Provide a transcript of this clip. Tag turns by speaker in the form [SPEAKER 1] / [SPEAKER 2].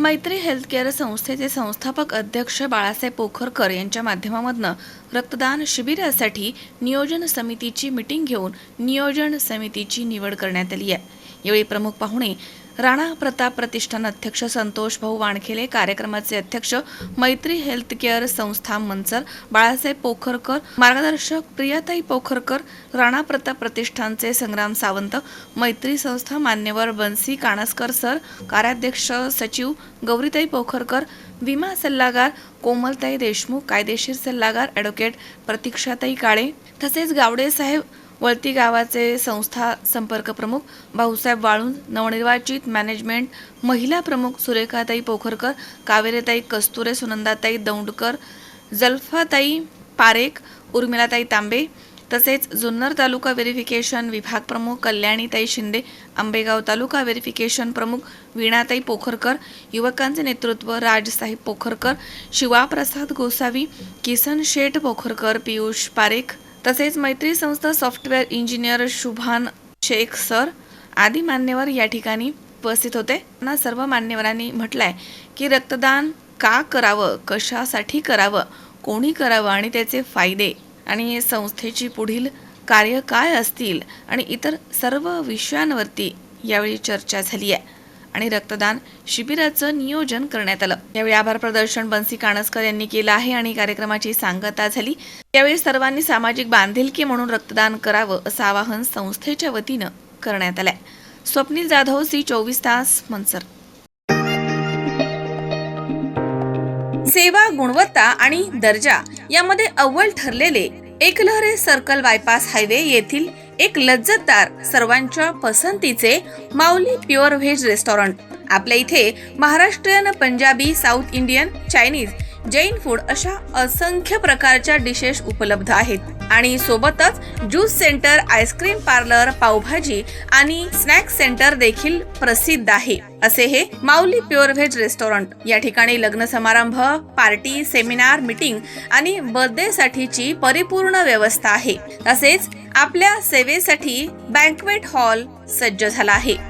[SPEAKER 1] मैत्री हेल्थकेअर संस्थेचे संस्थापक अध्यक्ष बाळासाहेब पोखरकर यांच्या माध्यमामधनं रक्तदान शिबिरासाठी नियोजन समितीची मिटिंग घेऊन नियोजन समितीची निवड करण्यात आली आहे. यावेळी प्रमुख पाहुणे राणा प्रताप प्रतिष्ठान अध्यक्ष संतोष भाऊ वाणखेले कार्यक्रमाचे अध्यक्ष मैत्री हेल्थकेअर संस्था मंचर बाळासाहेब पोखरकर मार्गदर्शक प्रियाताई पोखरकर राणा प्रताप प्रतिष्ठानचे संग्राम सावंत मैत्री संस्था मान्यवर बन्सी काणसकर सर कार्याध्यक्ष सचिव गौरीताई पोखरकर विमा सल्लागार कोमलताई देशमुख कायदेशीर सल्लागार ॲडव्होकेट प्रतीक्षाताई काळे तसेच गावडे साहेब वळती गावाचे संस्था संपर्क प्रमुख भाऊसाहेब वाळूंज नवनिर्वाचित मॅनेजमेंट महिला प्रमुख सुरेखाताई पोखरकर कावेरेताई कस्तुरे सुनंदाताई दौंडकर जल्फाताई पारेख उर्मिलाताई तांबे तसेच जुन्नर तालुका व्हेरिफिकेशन विभाग प्रमुख कल्याणीताई शिंदे आंबेगाव तालुका व्हेरिफिकेशन प्रमुख वीणाताई पोखरकर युवकांचे नेतृत्व राजसाहेब पोखरकर शिवाप्रसाद गोसावी किसन शेठ पोखरकर पियुष पारेख तसेच मैत्री संस्था software engineer Shubhan Shaikh sir आदी मान्यवर या ठिकाणी उपस्थित होते. त्यांना सर्व मान्यवरांनी म्हटलंय की रक्तदान का करावं कशासाठी करावं कोणी करावं आणि त्याचे फायदे आणि संस्थेची पुढील कार्य काय असतील आणि इतर सर्व विषयांवरती यावेळी चर्चा झाली आहे. आणि रक्तदान शिबिराचं नियोजन करण्यात आलं. यावेळी आभार प्रदर्शन बन्सी काणसकर यांनी केलं आहे आणि कार्यक्रमाची सांगता झाली. यावेळी सर्वांनी सामाजिक बांधिलकी म्हणून रक्तदान करावं असं आवाहन संस्थेच्या वतीनं करण्यात आलंय. स्वप्नील जाधव सी चोवीस तास मनसर. सेवा गुणवत्ता आणि दर्जा यामध्ये अव्वल ठरलेले एकलहरे सर्कल बायपास हायवे येथील एक लज्जतदार सर्वांच्या पसंतीचे माऊली प्युअर व्हेज रेस्टॉरंट. आपल्या इथे Maharashtrian Punjabi South Indian Chinese Jain food अशा असंख्य प्रकारच्या डिशेस उपलब्ध आहेत. आणि सोबतच juice centre ice cream parlour pav bhaji आणि स्नॅक्स सेंटर देखील प्रसिद्ध आहे. असे हे माऊली प्युअर व्हेज रेस्टॉरंट या ठिकाणी लग्न समारंभ पार्टी सेमिनार मीटिंग आणि बर्थडे साठीची परिपूर्ण व्यवस्था आहे. तसेच आपल्या सेवेसाठी बँकवेट हॉल सज्ज झाला आहे.